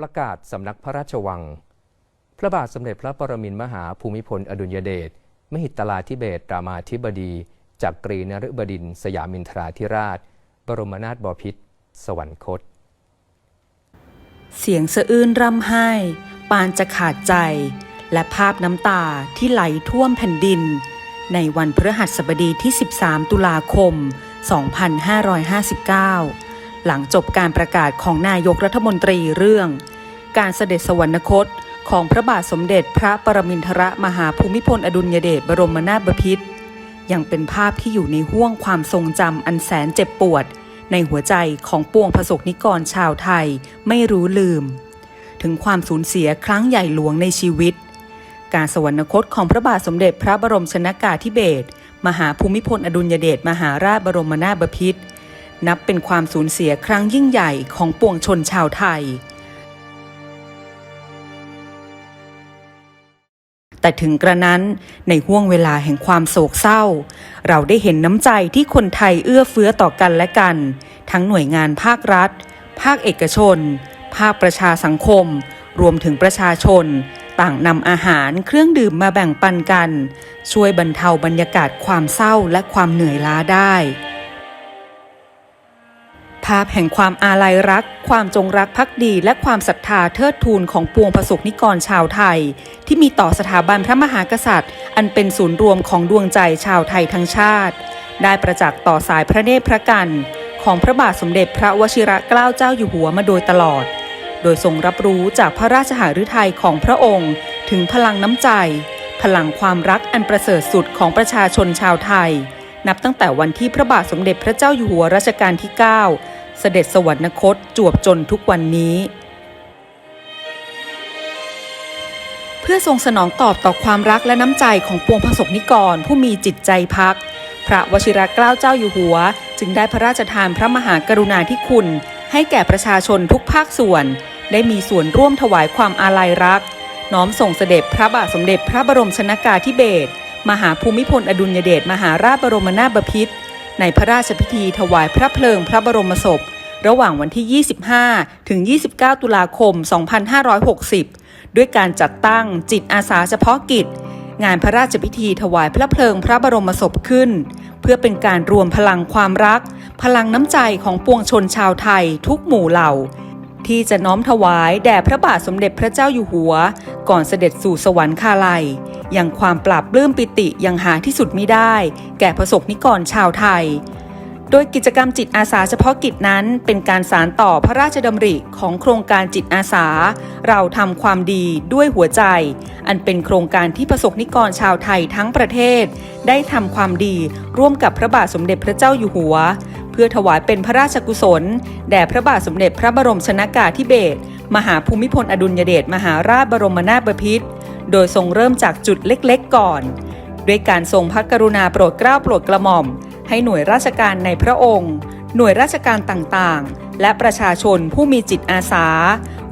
ประกาศสำนักพระราชวัง พระบาทสมเด็จพระปรมินทรมหาภูมิพลอดุลยเดชมหิตลาธิเบศรามาธิบดีจากกรีนฤบดิน สยามินทราธิราช บรมนาถบพิตรสวรรคต เสียงสะอื้นร่ำไห้ ปานจะขาดใจ และภาพน้ำตาที่ไหลท่วมแผ่นดิน ในวันพฤหัสบดีที่ 13 ตุลาคม 2559 หลังจบการประกาศของนายกรัฐมนตรีเรื่อง การเสด็จสวรรคตของพระบาทสมเด็จพระปรมินทรมหาภูมิพลอดุลยเดชบรมนาถบพิตรยังเป็นภาพที่อยู่ในห้วงความทรงจำอันแสนเจ็บปวด ในหัวใจของปวงประสบนิกรชาวไทยไม่รู้ลืม ถึงความสูญเสียครั้งใหญ่หลวงในชีวิต การสวรรคตของพระบาทสมเด็จพระบรมชนากาธิเบศรมหาภูมิพลอดุลยเดชมหาราชบรมนาถบพิตร นับเป็นความสูญเสียครั้งยิ่งใหญ่ของปวงชนชาวไทย แต่ถึงกระนั้นในห่วงเวลาแห่งความโศกเศร้า เราได้เห็นน้ำใจที่คนไทยเอื้อเฟื้อต่อกันและกัน ทั้งหน่วยงานภาครัฐ ภาคเอกชน ภาคประชาสังคม รวมถึงประชาชนต่างนำอาหารเครื่องดื่มมาแบ่งปันกัน ช่วยบรรเทาบรรยากาศความเศร้าและความเหนื่อยล้าได้ ภาพแห่งความอาลัยรัก ความจงรักภักดี และความศรัทธาเทิดทูนของปวงประสบนิกรชาวไทย ที่มีต่อสถาบันพระมหากษัตริย์ อันเป็นศูนย์รวมของดวงใจชาวไทยทั้งชาติ ได้ประจักษ์ต่อสายพระเนตรพระกัน ของพระบาทสมเด็จพระวชิระเกล้าเจ้าอยู่หัวมาโดยตลอด โดยทรงรับรู้จากพระราชหฤทัยของพระองค์ ถึงพลังน้ำใจ พลังความรักอันประเสริฐสุดของประชาชนชาวไทย นับตั้งแต่วันที่พระบาทสมเด็จพระเจ้าอยู่หัวรัชกาลที่ 9 เสด็จสวรรคตจวบจนทุกวันนี้ เพื่อทรงสนองตอบต่อความรักและน้ำใจของปวงประสบนิกรผู้มีจิตใจพัก พระวชิรเกล้าเจ้าอยู่หัว จึงได้พระราชทานพระมหากรุณาธิคุณ ให้แก่ประชาชนทุกภาคส่วน ได้มีส่วนร่วมถวายความอาลัยรัก น้อมส่งเสด็จพระบาทสมเด็จพระบรมชนากาธิเบศร มหาภูมิพลอดุลยเดชมหาราชบรมนาถบพิตรในพระราชพิธีถวายพระเพลิงพระบรมศพ ระหว่างวันที่ 25 ถึง 29 ตุลาคม 2560 ด้วยการจัดตั้งจิตอาสาเฉพาะกิจ งานพระราชพิธีถวายพระเพลิงพระบรมศพขึ้น เพื่อเป็นการรวมพลังความรัก พลังน้ำใจของปวงชนชาวไทยทุกหมู่เหล่า ที่จะน้อมถวายแด่พระบาทสมเด็จพระเจ้าอยู่หัว ก่อนเสด็จสู่สวรรคาลัย อย่างความปราบปลื้มปิติยังหาที่สุดมิได้ แก่ประสบนิกรชาวไทย โดยกิจกรรมจิตอาสาเฉพาะกิจนั้นเป็นการสารต่อพระราชดำริของโครงการจิตอาสา เราทำความดีด้วยหัวใจ อันเป็นโครงการที่ประสบนิกรชาวไทยทั้งประเทศ ได้ทำความดีร่วมกับพระบาทสมเด็จพระเจ้าอยู่หัว เพื่อถวายเป็นพระราชกุศล แด่พระบาทสมเด็จพระบรมชนากาธิเบศรมหาภูมิพลอดุลยเดชมหาราชบรมนาถบพิตรโดยทรงเริ่มจากจุดเล็กๆก่อน ด้วยการทรงพระกรุณาโปรดเกล้าโปรดกระหม่อม ให้หน่วยราชการในพระองค์ หน่วยราชการต่างๆ และประชาชนผู้มีจิตอาสา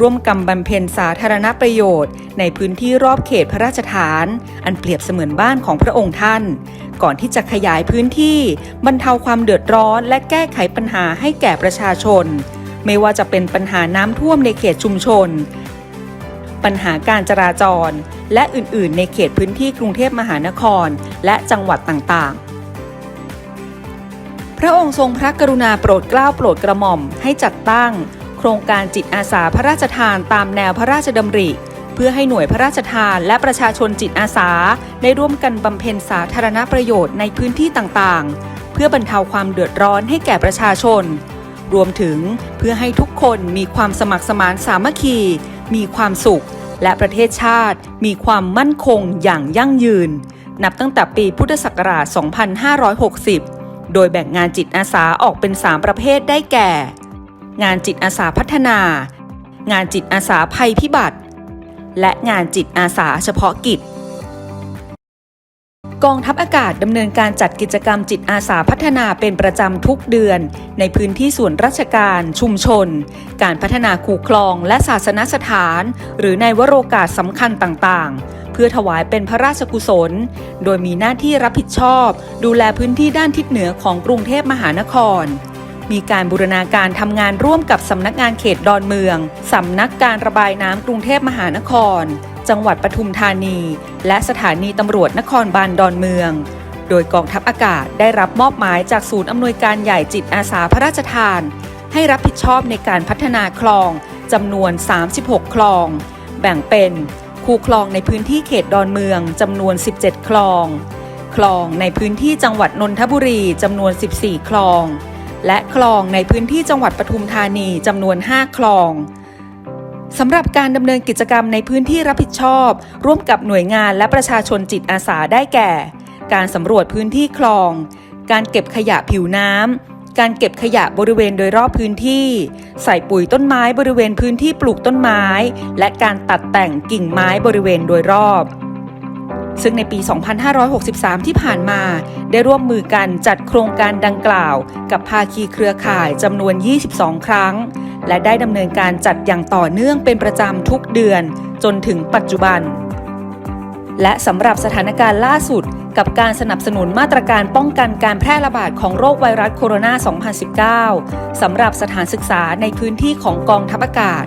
ร่วมกันบำเพ็ญสาธารณประโยชน์ ในพื้นที่รอบเขตพระราชฐาน อันเปรียบเสมือนบ้านของพระองค์ท่าน ก่อนที่จะขยายพื้นที่บรรเทาความเดือดร้อน และแก้ไขปัญหาให้แก่ประชาชน ไม่ว่าจะเป็นปัญหาน้ำท่วมในเขตชุมชน ปัญหาการจราจร และอื่นๆ ในเขตพื้นที่กรุงเทพมหานคร และจังหวัดต่างๆ พระองค์ทรงพระกรุณาโปรดเกล้าโปรดกระหม่อมให้จัดตั้ง โครงการจิตอาสาพระราชทานตามแนวพระราชดำริ เพื่อให้หน่วยพระราชทานและประชาชนจิตอาสา ได้ร่วมกันบำเพ็ญสาธารณประโยชน์ในพื้นที่ต่างๆ เพื่อบรรเทาความเดือดร้อนให้แก่ประชาชน รวมถึงเพื่อให้ทุกคนมีความสมัครสมานสามัคคี มีความสุข และประเทศชาติมีความมั่นคงอย่างยั่งยืน นับตั้งแต่ปีพุทธศักราช 2560 โดยแบ่งงานจิตอาสาออกเป็น 3 ประเภทได้แก่ งานจิตอาสาพัฒนา งานจิตอาสาภัยพิบัติ และงานจิตอาสาเฉพาะกิจ กองทัพอากาศดำเนินการจัดกิจกรรมจิตอาสาพัฒนาเป็นประจำทุกเดือน ในพื้นที่ส่วนราชการ ชุมชน การพัฒนาคูคลองและศาสนสถาน หรือในวโรกาสสำคัญต่างๆ เพื่อถวายเป็นพระราชกุศล โดยมีหน้าที่รับผิดชอบ ดูแลพื้นที่ด้านทิศเหนือของกรุงเทพมหานคร มีการบูรณาการทำงานร่วมกับสำนักงานเขตดอนเมืองสำนักการระบายน้ำกรุงเทพมหานคร จังหวัดปทุมธานี และสถานีตำรวจนครบาลดอนเมือง โดยกองทัพอากาศได้รับมอบหมายจากศูนย์อำนวยการใหญ่จิตอาสาพระราชทาน ให้รับผิดชอบในการพัฒนาคลองจำนวน 36 คลอง แบ่งเป็นคูคลองในพื้นที่เขตดอนเมืองจำนวน 17 คลอง คลองในพื้นที่จังหวัดนนทบุรีจำนวน 14 คลอง และคลองในพื้นที่จังหวัดปทุมธานีจำนวน 5 คลอง สำหรับการดำเนินกิจกรรมในพื้นที่รับผิดชอบ ร่วมกับหน่วยงานและประชาชนจิตอาสาได้แก่ การสำรวจพื้นที่คลอง การเก็บขยะผิวน้ำ การเก็บขยะบริเวณโดยรอบพื้นที่ ใส่ปุ๋ยต้นไม้บริเวณพื้นที่ปลูกต้นไม้ และการตัดแต่งกิ่งไม้บริเวณโดยรอบซึ่งในปี 2563 ที่ผ่านมา ได้ร่วมมือกันจัดโครงการดังกล่าว กับภาคีเครือข่ายจำนวน 22 ครั้ง และได้ดำเนินการจัดอย่างต่อเนื่องเป็นประจำทุกเดือนจนถึงปัจจุบัน และสำหรับสถานการณ์ล่าสุด กับการสนับสนุนมาตรการป้องกันการแพร่ระบาดของโรคไวรัสโคโรนา 2019 สำหรับสถานศึกษาในพื้นที่ของกองทัพอากาศ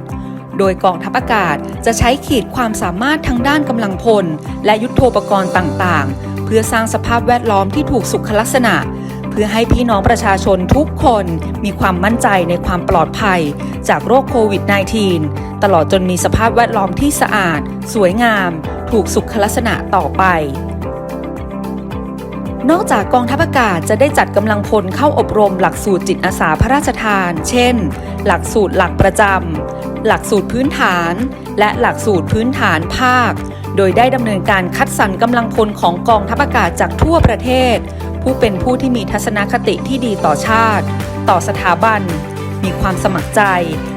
โดยกองทัพอากาศจะใช้ขีดความสามารถทางด้านกำลังพล และยุทโธปกรณ์ต่าง ๆ เพื่อสร้างสภาพแวดล้อมที่ถูกสุขลักษณะ เพื่อให้พี่น้องประชาชนทุกคนมีความมั่นใจในความปลอดภัย จากโรคโควิด -19 ตลอดจนมีสภาพแวดล้อมที่สะอาด สวยงาม ถูกสุขลักษณะต่อไป นอกจากกองทัพอากาศจะได้จัดกำลังพลเข้าอบรมหลักสูตรจิตอาสาพระราชทาน เช่น หลักสูตรหลักประจำหลักสูตรพื้นฐาน และหลักสูตรพื้นฐานภาค โดยได้ดำเนินการคัดสรรกำลังพลของกองทัพอากาศจากทั่วประเทศ ผู้เป็นผู้ที่มีทัศนคติที่ดีต่อชาติ ต่อสถาบัน มีความสมัครใจ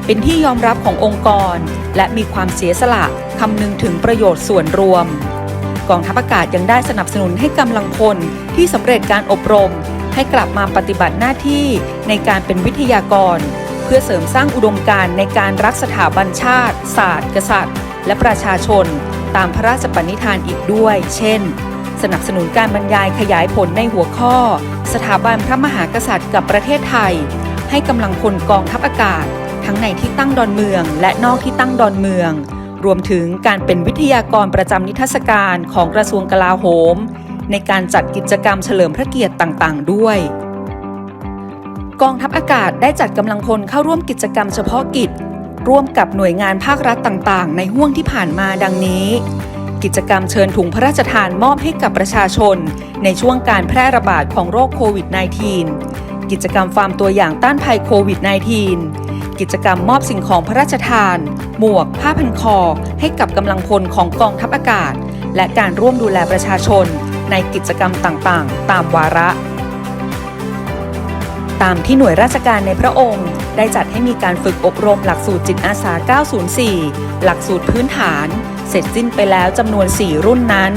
เป็นที่ยอมรับขององค์กร และมีความเสียสละคำนึงถึงประโยชน์ส่วนรวม กองทัพอากาศยังได้สนับสนุนให้กำลังพลที่สำเร็จการอบรม ให้กลับมาปฏิบัติหน้าที่ในการเป็นวิทยากร เพื่อเสริมสร้างอุดมการณ์ในการรักสถาบันชาติ ศาสตร์ กษัตริย์ และประชาชน ตามพระราชปณิธานอีกด้วย เช่น สนับสนุนการบรรยายขยายผลในหัวข้อ สถาบันพระมหากษัตริย์กับประเทศไทย ให้กำลังพลกองทัพอากาศ ทั้งในที่ตั้งดอนเมือง และนอกที่ตั้งดอนเมือง รวมถึงการเป็นวิทยากรประจำนิทรรศการของกระทรวงกลาโหม ในการจัดกิจกรรมเฉลิมพระเกียรติต่างๆ ด้วยกองทัพอากาศได้จัดกำลังพลเข้าร่วมกิจกรรมเฉพาะกิจ ร่วมกับหน่วยงานภาครัฐต่างๆ ในห่วงที่ผ่านมาดังนี้ กิจกรรมเชิญถุงพระราชทานมอบให้กับประชาชน ในช่วงการแพร่ระบาดของโรคโควิด -19 กิจกรรมฟาร์มตัวอย่างต้านภัยโควิด -19 กิจกรรมมอบสิ่งของพระราชทาน หมวก ผ้าพันคอ ให้กับกำลังพลของกองทัพอากาศ และการร่วมดูแลประชาชน ในกิจกรรมต่างๆ ตามวาระ ตามที่หน่วยราชการในพระองค์ได้จัดให้มีการฝึกอบรมหลักสูตรจิตอาสา 904 หลักสูตรพื้นฐาน เสร็จสิ้นไปแล้วจำนวน 4 รุ่นนั้น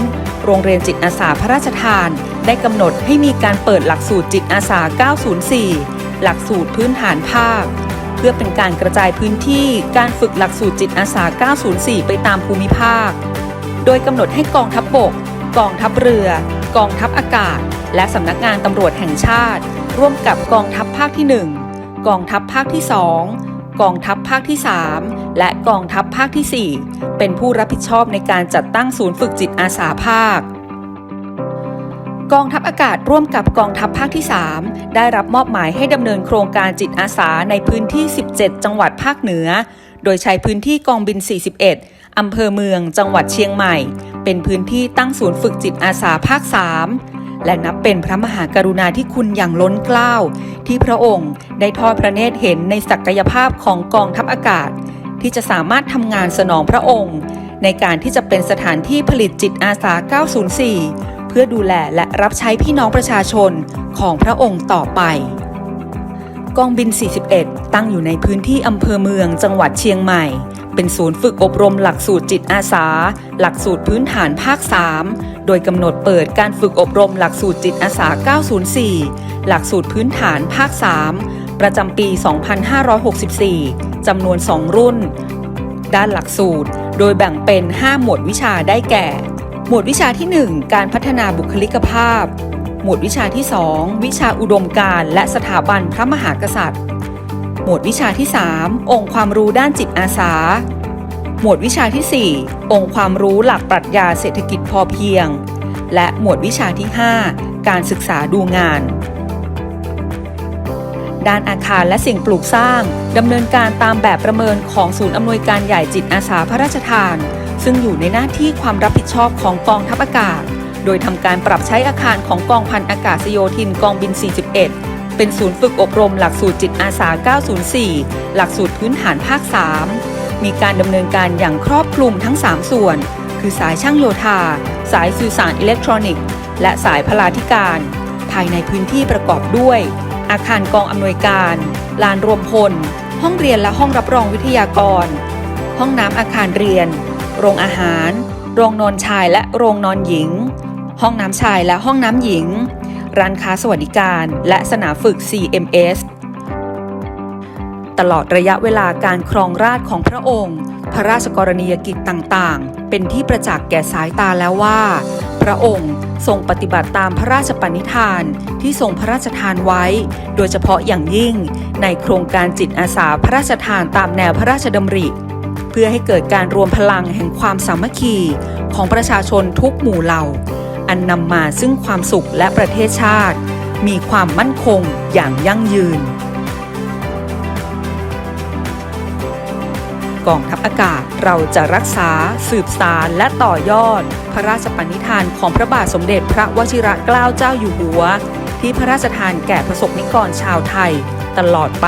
โรงเรียนจิตอาสาพระราชทาน ได้กำหนดให้มีการเปิดหลักสูตรจิตอาสา 904 หลักสูตรพื้นฐานภาค เพื่อเป็นการกระจายพื้นที่การฝึกหลักสูตรจิตอาสา 904 ไปตามภูมิภาค โดยกำหนดให้กองทัพบบก กองทัพเรือ กองทัพอากาศ และสำนักงานตำรวจแห่งชาติ ร่วมกับกองทัพภาคที่ 1 กองทัพภาคที่ 2 กองทัพภาคที่ 3 และกองทัพภาคที่ 4 เป็นผู้รับผิดชอบในการจัดตั้งศูนย์ฝึกจิตอาสาภาค กองทัพอากาศร่วมกับกองทัพภาคที่ 3 ได้รับมอบหมายให้ดำเนินโครงการจิตอาสาในพื้นที่ 17 จังหวัดภาคเหนือ โดยใช้พื้นที่กองบิน 41อำเภอเมือง จังหวัดเชียงใหม่ เป็นพื้นที่ตั้งศูนย์ฝึกจิตอาสาภาค 3 และนับเป็นพระมหากรุณาธิคุณอย่างล้นเกล้า ที่พระองค์ได้ทอดพระเนตรเห็นในศักยภาพของกองทัพอากาศ ที่จะสามารถทำงานสนองพระองค์ ในการที่จะเป็นสถานที่ผลิตจิตอาสา 904 เพื่อดูแลและรับใช้พี่น้องประชาชนของพระองค์ต่อไป กองบิน 41 ตั้งอยู่ในพื้นที่อำเภอเมืองจังหวัดเชียงใหม่ เป็นศูนย์ฝึกอบรมหลักสูตรจิตอาสา หลักสูตรพื้นฐานภาค 3 โดยกำหนดเปิดการฝึกอบรมหลักสูตรจิตอาสา 904 หลักสูตรพื้นฐานภาค 3 ประจำปี 2564 จำนวน 2 รุ่น ด้านหลักสูตร โดยแบ่งเป็น 5 หมวดวิชาได้แก่ หมวดวิชาที่ 1 การพัฒนาบุคลิกภาพ หมวดวิชาที่ 2 วิชาอุดมการณ์และสถาบันพระมหากษัตริย์ มวดวิชาที่ 3 องค์ความรู้ด้านจิตอาสา หมวดวิชาที่ 4 องค์ความรู้หลักปรัชญาเศรษฐกิจพอเพียง และหมวดวิชาที่ 5 การศึกษาดูงาน ด้านอาคารและสิ่งปลูกสร้างดำเนินการตามแบบประเมินของศูนย์อำนวยการใหญ่จิตอาสาพระราชทาน ซึ่งอยู่ในหน้าที่ความรับผิดชอบของกองทัพอากาศ โดยทำการปรับใช้อาคารของกองพันอากาศโยธินกองบิน 41 เป็นศูนย์ฝึกอบรมหลักสูตรจิตอาสา 904 หลักสูตรพื้นฐานภาค 3 มีการดำเนินการอย่างครอบคลุมทั้ง 3 ส่วน คือสายช่างโยธา สายสื่อสารอิเล็กทรอนิกส์ และสายพลาธิการ ภายในพื้นที่ประกอบด้วย อาคารกองอำนวยการ ลานรวมพล ห้องเรียนและห้องรับรองวิทยากร ห้องน้ำอาคารเรียน โรงอาหาร โรงนอนชายและโรงนอนหญิง ห้องน้ำชายและห้องน้ำหญิง ร้านค้าสวัสดิการ และสนามฝึก CMS ตลอดระยะเวลาการครองราชของพระองค์ พระราชกรณียกิจต่างๆ เป็นที่ประจักษ์แก่สายตาแล้วว่า พระองค์ทรงปฏิบัติตามพระราชปณิธานที่ทรงพระราชทานไว้ โดยเฉพาะอย่างยิ่งในโครงการจิตอาสาพระราชทานตามแนวพระราชดำริ เพื่อให้เกิดการรวมพลังแห่งความสามัคคีของประชาชนทุกหมู่เหล่า อันนำมาซึ่งความสุขและประเทศชาติ มีความมั่นคงอย่างยั่งยืน กองทัพอากาศเราจะรักษา สืบสารและต่อยอด พระราชปณิธานของพระบาทสมเด็จพระวชิรเกล้าเจ้าอยู่หัว ที่พระราชทานแก่ประสบนิกรชาวไทย ตลอดไป